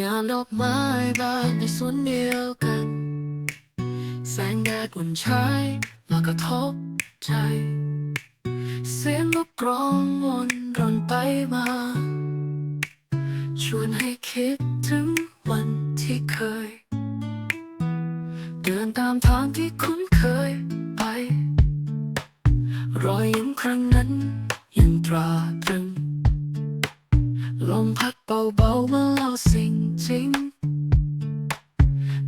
ยามดอกไม้บานในสวนเดียวกัน แสงแดดอุ่นใช้มากระทบใจ เสียงนกกรองวนรนไปมา ชวนให้คิดถึงวันที่เคย เดินตามทางที่คุ้นเคยไป รอยยิ้มครั้งนั้นยังตราตรึง ลมพัดเบาๆมาเล่าสิ่งจริง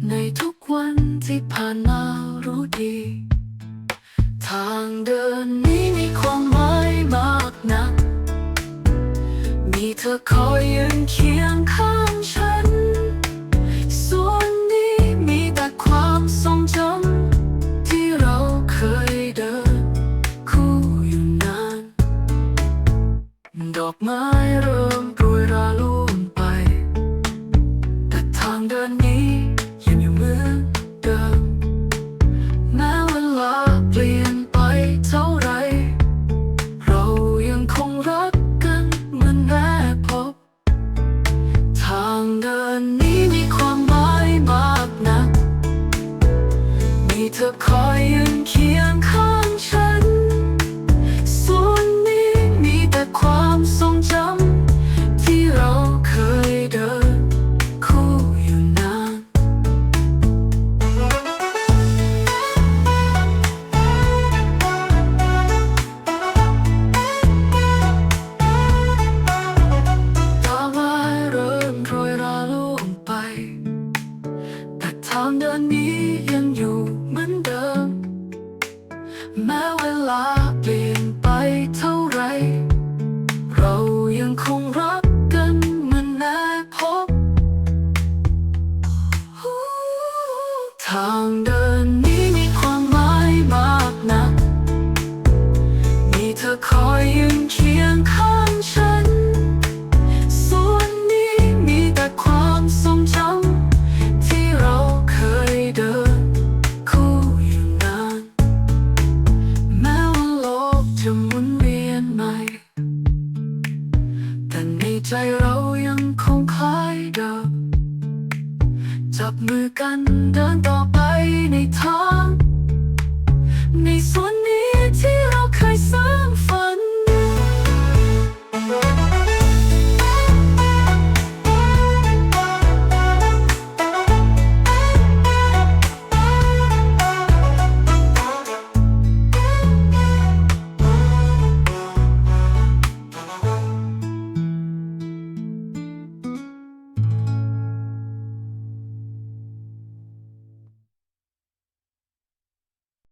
ในทุกวันที่ผ่านมารู้ดี ทางเดินนี้มีความหมายมากนัก มีเธอคอยยืนเคียงข้างฉัน ธอคอยยืนเคียงข้าง แม้เวลาเปลี่ยนไปเท่าไร เรายังคงรักกันเหมือนแรกพบ ทางเดินนี้ เรายังคงคล้ายเดิม จับมือกันเดินต่อไปในทาง ในสวน